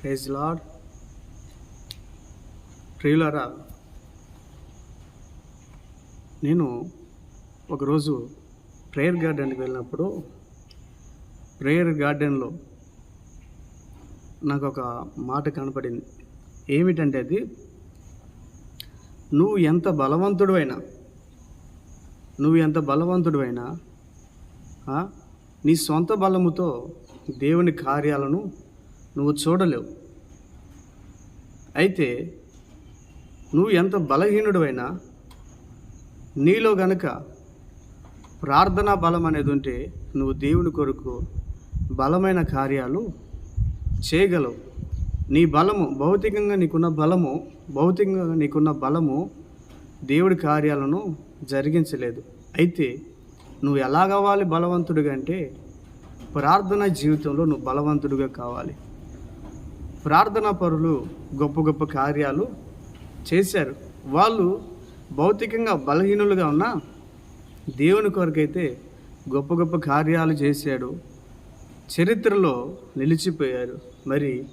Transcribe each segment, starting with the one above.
Praise lord ప్రియులరా నేను ఒకరోజు ప్రేయర్ గార్డెన్కి వెళ్ళినప్పుడు ప్రేయర్ గార్డెన్లో నాకు ఒక మాట కనపడింది. ఏమిటంటే అది నువ్వు ఎంత బలవంతుడైనా నువ్వు ఎంత బలవంతుడైనా నీ సొంత బలముతో దేవుని కార్యాలను నువ్వు చూడలేవు. అయితే నువ్వు ఎంత బలహీనుడు నీలో గనక ప్రార్థనా బలం అనేది ఉంటే నువ్వు దేవుని కొరకు బలమైన కార్యాలు చేయగలవు. నీ బలము భౌతికంగా నీకున్న బలము భౌతికంగా నీకున్న బలము దేవుడి కార్యాలను జరిగించలేదు. అయితే నువ్వు ఎలా కావాలి బలవంతుడిగా అంటే ప్రార్థన జీవితంలో నువ్వు బలవంతుడిగా కావాలి. ప్రార్థనా పరులు గొప్ప గొప్ప కార్యాలు చేశారు. వాళ్ళు భౌతికంగా బలహీనులుగా ఉన్న దేవుని కొరకైతే గొప్ప గొప్ప కార్యాలు చేశాడు. చరిత్రలో నిలిచిపోయారు. మరి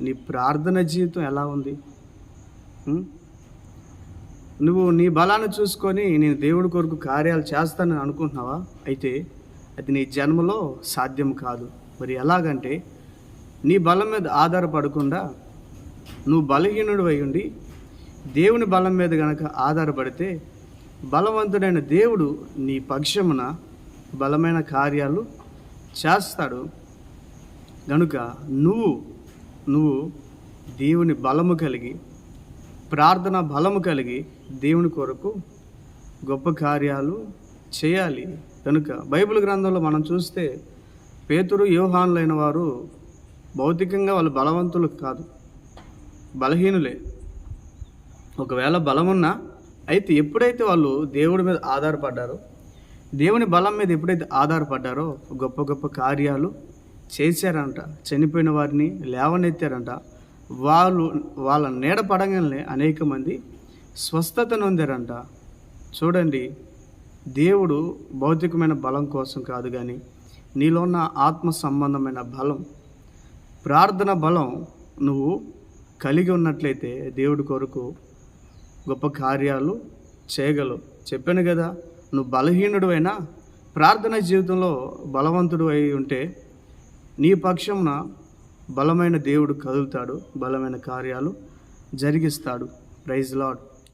నీ ప్రార్థన జీవితం ఎలా ఉంది? నువ్వు నీ బలాన్ని చూసుకొని నేను దేవుడి కొరకు కార్యాలు చేస్తానని అనుకుంటున్నావా? అయితే అది నీ జన్మలో సాధ్యం కాదు. మరి ఎలాగంటే నీ బలం మీద ఆధారపడకుండా నువ్వు బలహీనుడు అయి ఉండి దేవుని బలం మీద గనక ఆధారపడితే బలవంతుడైన దేవుడు నీ పక్షమున బలమైన కార్యాలు చేస్తాడు. గనుక నువ్వు నువ్వు దేవుని బలము కలిగి ప్రార్థన బలము కలిగి దేవుని కొరకు గొప్ప కార్యాలు చేయాలి. కనుక బైబిల్ గ్రంథంలో మనం చూస్తే పేతురు యోహాన్లైన వారు భౌతికంగా వాళ్ళు బలవంతులు కాదు. బలహీనులే. ఒకవేళ బలం ఉన్నా అయితే ఎప్పుడైతే వాళ్ళు దేవుడి మీద ఆధారపడ్డారో దేవుని బలం మీద ఎప్పుడైతే ఆధారపడ్డారో గొప్ప గొప్ప కార్యాలు చేశారంట. చనిపోయిన వారిని లేవనెత్తారంట. వాళ్ళు వాళ్ళ నీడ పడగానే అనేక మంది స్వస్థత నొందారంట. చూడండి దేవుడు భౌతికమైన బలం కోసం కాదు కానీ నీలో ఉన్న ఆత్మ సంబంధమైన బలం ప్రార్థన బలం నువ్వు కలిగి ఉన్నట్లయితే దేవుడి కొరకు గొప్ప కార్యాలు చేయగలవు. చెప్పాను కదా నువ్వు బలహీనుడు అయినా ప్రార్థన జీవితంలో బలవంతుడు అయి ఉంటే నీ పక్షంన బలమైన దేవుడు కదులుతాడు బలమైన కార్యాలు జరిగిస్తాడు. Praise lord